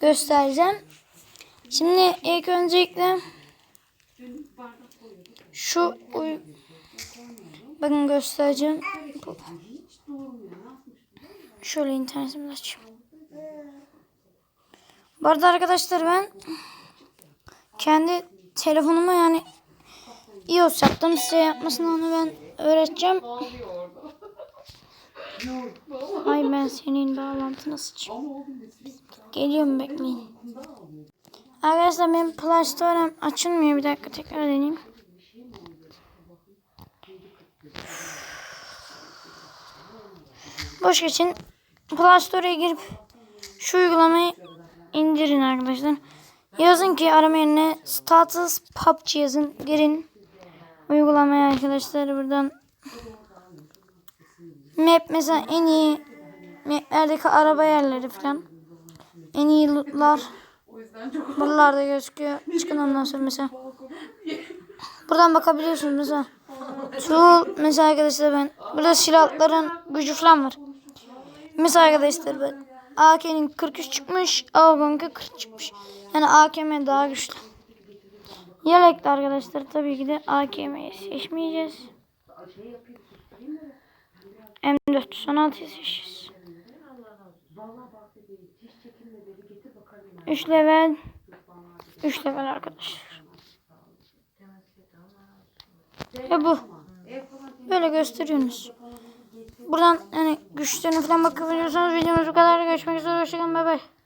göstereceğim. Şimdi ilk öncelikle şu bakın göstereceğim. Şöyle internetimi açayım. Bu arada arkadaşlar ben kendi telefonuma yani iOS yaptım. Size yapmasını onu ben öğreteceğim. Ay ben senin bağlantını sıçayım. Geliyorum bekleyin. Arkadaşlar benim Play Store'm açılmıyor. Bir dakika tekrar deneyeyim. Boş geçin. Play Store'a girip şu uygulamayı indirin arkadaşlar. Yazın ki arama yerine status PUBG yazın. Girin. Uygulamaya arkadaşlar buradan map mesela en iyi maplerdeki araba yerleri falan. En iyi lootlar buralarda gözüküyor. Çıkın ondan sonra mesela. Buradan bakabiliyorsunuz mesela. Tool mesela arkadaşlar ben burada silahların gücü falan var. Mesela arkadaşlar ben AK'nin 43 çıkmış, Avgon'un 40 çıkmış. Yani AKM daha güçlü. Yelekli arkadaşlar tabii ki de AKM'yi seçmeyeceğiz. M416 seçeceğiz. 3 level 3 level arkadaşlar. Ve bu. Böyle gösteriyorsunuz. Buradan hani güçlerine falan bakabiliyorsanız videomuz bu kadar. Görüşmek üzere. Hoşçakalın. Bay bay.